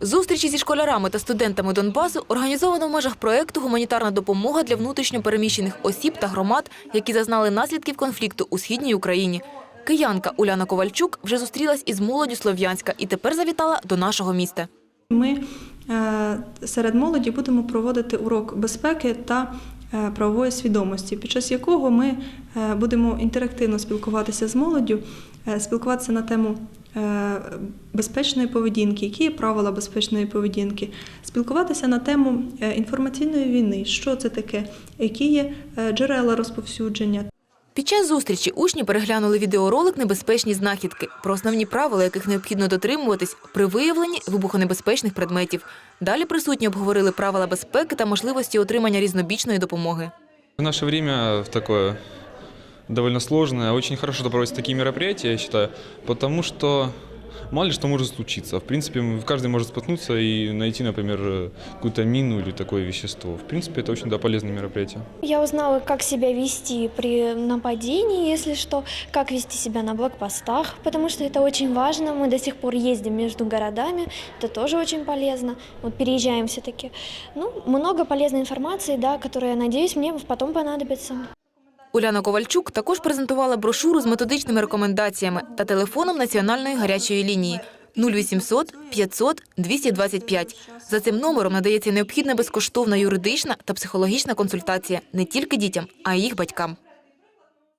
Зустрічі зі школярами та студентами Донбасу організовано в межах проекту Гуманітарна допомога для внутрішньо переміщених осіб та громад, які зазнали наслідків конфлікту у східній Україні. Киянка Уляна Ковальчук вже зустрілась із молоддю Слов'янська і тепер завітала до нашого міста. Ми е, серед молоді будемо проводити урок безпеки та правової свідомості, під час якого ми е, будемо інтерактивно спілкуватися з молоддю, е, спілкуватися на тему е, безпечної поведінки, які є правила безпечної поведінки, спілкуватися на тему е, інформаційної війни, що це таке, які є е, джерела розповсюдження. Під час зустрічі учні переглянули відеоролик «Небезпечні знахідки» про основні правила, яких необхідно дотримуватись при виявленні вибухонебезпечних предметів. Далі присутні обговорили правила безпеки та можливості отримання різнобічної допомоги. В наше время такое довольно сложное, очень хорошо что проводятся такие мероприятия, я считаю, потому что мало ли что может случиться. В принципе, м, каждый может споткнуться и найти, например, э, какую-то мину или такое вещество. В принципе, это очень да, полезное мероприятие. Я узнала, как себя вести при нападении, если что, как вести себя на блокпостах, потому что это очень важно. Мы до сих пор ездим между городами, это тоже очень полезно. Вот переезжаем все-таки. Ну, много полезной информации, да, которая, надеюсь, мне потом понадобится. Уляна Ковальчук також презентувала брошуру з методичними рекомендаціями та телефоном національної гарячої лінії 0800 500 225. За цим номером надається необхідна безкоштовна юридична та психологічна консультація не тільки дітям, а й їх батькам.